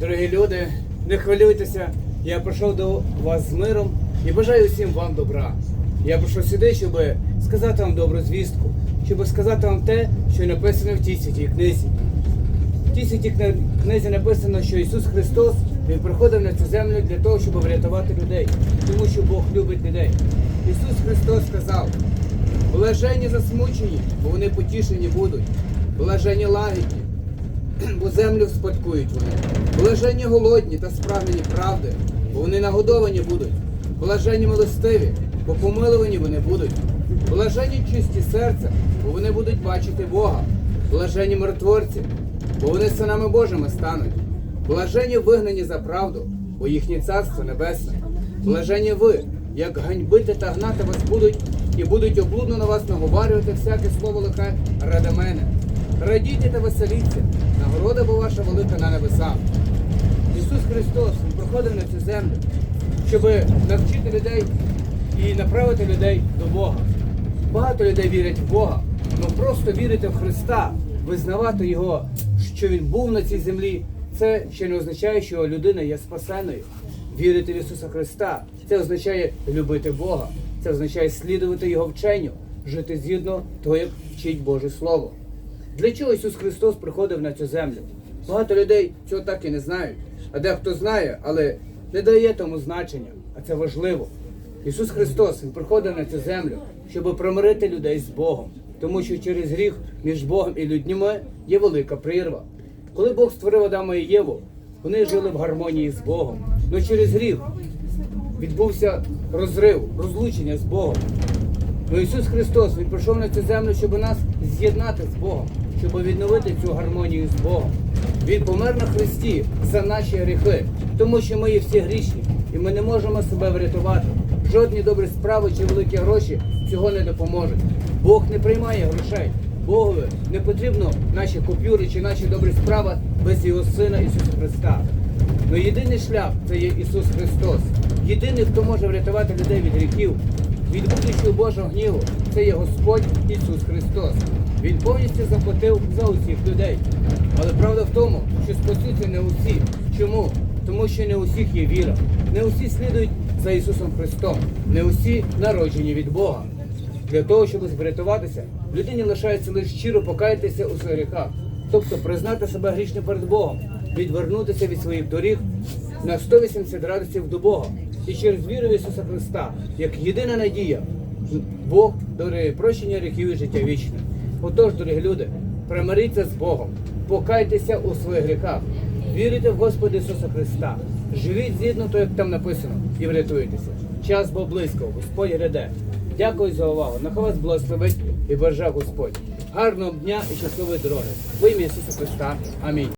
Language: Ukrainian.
Дорогі люди, не хвилюйтеся. Я прийшов до вас з миром і бажаю всім вам добра. Я прийшов сюди, щоб сказати вам добру звістку, щоб сказати вам те, що написано в тій святій книзі. В тій святій книзі написано, що Ісус Христос Він приходив на цю землю для того, щоб врятувати людей, тому що Бог любить людей. Ісус Христос сказав: блажені засмучені, бо вони потішені будуть, блажені лагідні, бо землю спадкують вони. Блаженні голодні та спрагнені правди, бо вони нагодовані будуть. Блаженні милостиві, бо помилувані вони будуть. Блаженні чисті серця, бо вони будуть бачити Бога. Блаженні миротворці, бо вони синами Божими стануть. Блаженні вигнані за правду, бо їхнє царство небесне. Блаженні ви, як ганьбити та гнати вас будуть, і будуть облудно на вас наговарювати всяке слово лихе ради мене. Радійте та веселіться, нагорода бо ваша велика на небесах. Ісус Христос приходив на цю землю, щоб навчити людей і направити людей до Бога. Багато людей вірять в Бога, але просто вірити в Христа, визнавати Його, що Він був на цій землі, це ще не означає, що людина є спасеною. Вірити в Ісуса Христа це означає любити Бога, це означає слідувати Його вченню, жити згідно того, як вчить Боже Слово. Для чого Ісус Христос приходив на цю землю? Багато людей цього так і не знають. А дехто знає, але не дає тому значення. А це важливо. Ісус Христос Він приходив на цю землю, щоб примирити людей з Богом. Тому що через гріх між Богом і людьми є велика прірва. Коли Бог створив Адама і Єву, вони жили в гармонії з Богом. Але через гріх відбувся розрив, розлучення з Богом. Ну Ісус Христос Він прийшов на цю землю, щоб нас з'єднати з Богом, щоб відновити цю гармонію з Богом. Він помер на Христі за наші гріхи, тому що ми є всі грішні, і ми не можемо себе врятувати. Жодні добрі справи чи великі гроші цього не допоможуть. Бог не приймає грошей. Богові не потрібно наші купюри чи наші добрі справи без його Сина Ісуса Христа. Ну єдиний шлях це є Ісус Христос. Єдиний, хто може врятувати людей від гріхів, від будущого Божого гніву, це є Господь Ісус Христос. Він повністю заплатив за усіх людей. Але правда в тому, що спасуться не усі. Чому? Тому що не у всіх є віра. Не усі слідують за Ісусом Христом, не усі народжені від Бога. Для того, щоб врятуватися, людині лишається лише щиро покаятися у своїх гріхах, тобто признати себе грішним перед Богом, відвернутися від своїх доріг на 180 градусів до Бога і через віру в Ісуса Христа, як єдина надія, Бог дарує прощення гріхів і життя вічне. Отож, дорогі люди, примиріться з Богом, покайтеся у своїх гріхах, вірите в Господа Ісуса Христа, живіть згідно того, як там написано, і врятуйтеся. Час бо близько, Господь гряде. Дякую за увагу. Нехай вас благословить і береже Господь. Гарного дня і щасливої дороги. В ім'я Ісуса Христа. Амінь.